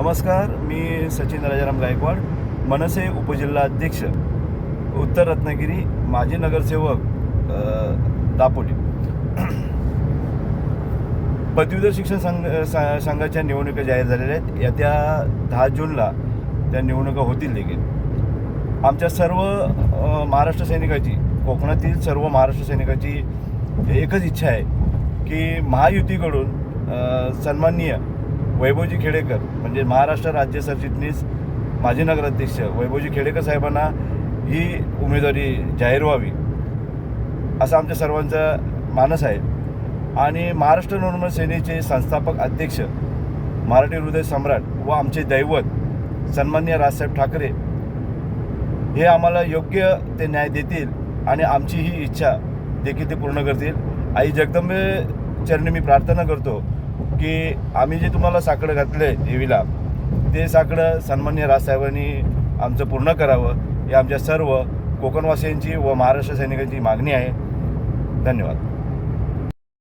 नमस्कार मी सचिन राजाराम गायकवाड मनसे उपजिल्हा अध्यक्ष उत्तर रत्नागिरी माजी नगरसेवक दापोली. पदवीधर शिक्षण संघ संघाच्या निवडणुका जाहीर झालेल्या आहेत. येत्या दहा जूनला त्या निवडणुका होतील देखील. आमच्या सर्व महाराष्ट्र सैनिकाची कोकणातील सर्व महाराष्ट्र सैनिकाची एकच इच्छा आहे की महायुतीकडून सन्माननीय वैभवजी खेडेकर म्हणजे महाराष्ट्र राज्य सरचिटणीस माजी नगराध्यक्ष वैभवजी खेडेकर साहेबांना ही उमेदवारी जाहीर व्हावी असा आमच्या सर्वांचा मानस आहे. आणि महाराष्ट्र नवनिर्माण सेनेचे संस्थापक अध्यक्ष मराठी हृदय सम्राट व आमचे दैवत सन्मान्य राजसाहेब ठाकरे हे आम्हाला योग्य ते न्याय देतील आणि आमची ही इच्छा देखील ते पूर्ण करतील. आई जगदंबे चरणी मी प्रार्थना करतो की आम्ही जे तुम्हाला साकडं घातलं आहे देवीला ते साकडं सन्मान्य राजसाहेबांनी आमचं पूर्ण करावं ही आमच्या सर्व कोकणवासियांची व महाराष्ट्र सैनिकांची मागणी आहे. धन्यवाद.